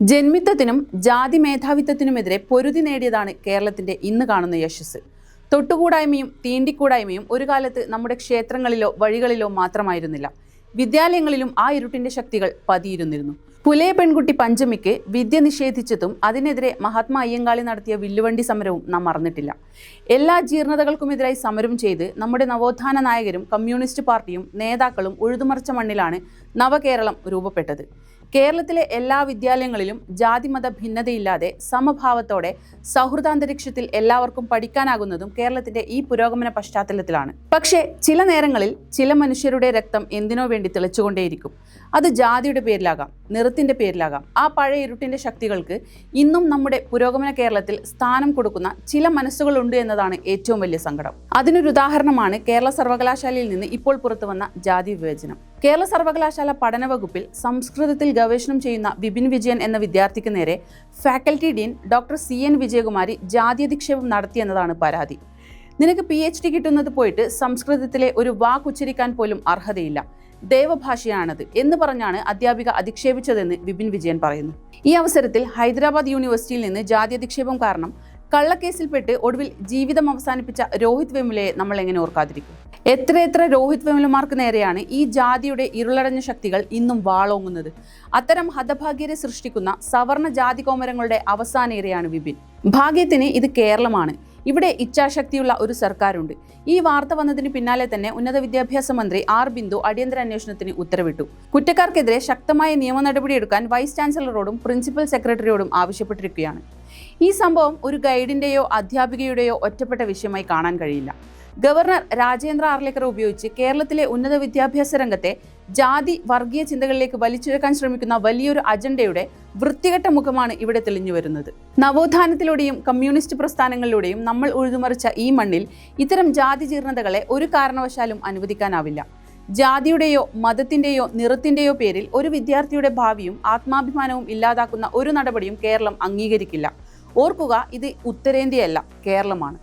ജന്മിത്വത്തിനും ജാതി മേധാവിത്വത്തിനുമെതിരെ പൊരുതി നേടിയതാണ് കേരളത്തിന്റെ ഇന്ന് കാണുന്ന യശസ് തൊട്ടുകൂടായ്മയും തീണ്ടിക്കൂടായ്മയും ഒരു കാലത്ത് നമ്മുടെ ക്ഷേത്രങ്ങളിലോ വഴികളിലോ മാത്രമായിരുന്നില്ല. വിദ്യാലയങ്ങളിലും ആ ഇരുട്ടിന്റെ ശക്തികൾ പതിയിരുന്നിരുന്നു. പുലയ പെൺകുട്ടി പഞ്ചമിക്ക് വിദ്യ നിഷേധിച്ചതും അതിനെതിരെ മഹാത്മാ അയ്യങ്കാളി നടത്തിയ വില്ലുവണ്ടി സമരവും നാം മറന്നിട്ടില്ല. എല്ലാ ജീർണതകൾക്കുമെതിരായി സമരം ചെയ്ത് നമ്മുടെ നവോത്ഥാന നായകരും കമ്മ്യൂണിസ്റ്റ് പാർട്ടിയും നേതാക്കളും ഉഴുതുമറിച്ച മണ്ണിലാണ് നവകേരളം രൂപപ്പെട്ടത്. കേരളത്തിലെ എല്ലാ വിദ്യാലയങ്ങളിലും ജാതിമത ഭിന്നതയില്ലാതെ സമഭാവത്തോടെ സൗഹൃദാന്തരീക്ഷത്തിൽ എല്ലാവർക്കും പഠിക്കാനാകുന്നതും കേരളത്തിന്റെ ഈ പുരോഗമന പശ്ചാത്തലത്തിലാണ്. പക്ഷേ ചില നേരങ്ങളിൽ ചില മനുഷ്യരുടെ രക്തം എന്തിനോ വേണ്ടി തെളിച്ചുകൊണ്ടേയിരിക്കും. അത് ജാതിയുടെ പേരിലാകാം നിറത്തിന്റെ പേരിലാകാം. ആ പഴയ ഇരുട്ടിന്റെ ശക്തികൾക്ക് ഇന്നും നമ്മുടെ പുരോഗമന കേരളത്തിൽ സ്ഥാനം കൊടുക്കുന്ന ചില മനസ്സുകളുണ്ട് എന്നതാണ് ഏറ്റവും വലിയ സങ്കടം. അതിനൊരു ഉദാഹരണമാണ് കേരള സർവകലാശാലയിൽ നിന്ന് ഇപ്പോൾ പുറത്തു വന്ന ജാതി വിവേചനം. കേരള സർവകലാശാല പഠനവകുപ്പിൽ സംസ്കൃതത്തിൽ ഗവേഷണം ചെയ്യുന്ന വിപിൻ വിജയൻ എന്ന വിദ്യാർത്ഥിക്ക് നേരെ faculty dean doctor C N Vijayakumari ജാതി അധിക്ഷേപം നടത്തിയെന്നതാണ് പരാതി. നിനക്ക് പി എച്ച് ഡി കിട്ടുന്നത് പോയിട്ട് സംസ്കൃതത്തിലെ ഒരു വാക്ക് ഉച്ചരിക്കാൻ പോലും അർഹതയില്ല. ദേവഭാഷയാണത് എന്ന് പറഞ്ഞാണ് അധ്യാപിക അധിക്ഷേപിച്ചതെന്ന് വിപിൻ വിജയൻ പറയുന്നു. ഈ അവസരത്തിൽ ഹൈദരാബാദ് യൂണിവേഴ്സിറ്റിയിൽ നിന്ന് ജാതി അധിക്ഷേപം കാരണം കള്ളക്കേസിൽപ്പെട്ട് ഒടുവിൽ ജീവിതം അവസാനിപ്പിച്ച രോഹിത് വെമുലയെ നമ്മൾ എങ്ങനെ ഓർക്കാതിരിക്കും? എത്രയെത്ര രോഹിത് വെമുലമാർക്ക് നേരെയാണ് ഈ ജാതിയുടെ ഇരുളടഞ്ഞ ശക്തികൾ ഇന്നും വാളോങ്ങുന്നത്. അത്തരം ഹതഭാഗ്യരെ സൃഷ്ടിക്കുന്ന സവർണ ജാതി കോമരങ്ങളുടെ അവസാന ഇരയാണ് വിപിൻ. ഭാഗ്യത്തിന് ഇത് കേരളമാണ്. ഇവിടെ ഇച്ഛാശക്തിയുള്ള ഒരു സർക്കാരുണ്ട്. ഈ വാർത്ത വന്നതിന് പിന്നാലെ തന്നെ ഉന്നത വിദ്യാഭ്യാസ മന്ത്രി ആർ ബിന്ദു അടിയന്തര അന്വേഷണത്തിന് ഉത്തരവിട്ടു. കുറ്റക്കാർക്കെതിരെ ശക്തമായ നിയമ നടപടിയെടുക്കാൻ വൈസ് ചാൻസലറോടും പ്രിൻസിപ്പൽ സെക്രട്ടറിയോടും ആവശ്യപ്പെട്ടിരിക്കുകയാണ്. ഈ സംഭവം ഒരു ഗൈഡിന്റെയോ അധ്യാപികയുടെയോ ഒറ്റപ്പെട്ട വിഷയമായി കാണാൻ കഴിയില്ല. ഗവർണർ രാജേന്ദ്ര ആർലേക്കർ ഉപയോഗിച്ച് കേരളത്തിലെ ഉന്നത വിദ്യാഭ്യാസ രംഗത്തെ ജാതി വർഗീയ ചിന്തകളിലേക്ക് വലിച്ചിഴക്കാൻ ശ്രമിക്കുന്ന വലിയൊരു അജണ്ടയുടെ വൃത്തികെട്ട മുഖമാണ് ഇവിടെ തെളിഞ്ഞു വരുന്നത്. നവോത്ഥാനത്തിലൂടെയും കമ്മ്യൂണിസ്റ്റ് പ്രസ്ഥാനങ്ങളിലൂടെയും നമ്മൾ ഉഴുതുമറിച്ച ഈ മണ്ണിൽ ഇത്തരം ജാതി ജീർണതകളെ ഒരു കാരണവശാലും അനുവദിക്കാനാവില്ല. ജാതിയുടെയോ മതത്തിന്റെയോ നിറത്തിന്റെയോ പേരിൽ ഒരു വിദ്യാർത്ഥിയുടെ ഭാവിയും ആത്മാഭിമാനവും ഇല്ലാതാക്കുന്ന ഒരു നടപടിയും കേരളം അംഗീകരിക്കില്ല. ഓർക്കുക ഇത് ഉത്തരേന്ത്യയല്ല കേരളമാണ്.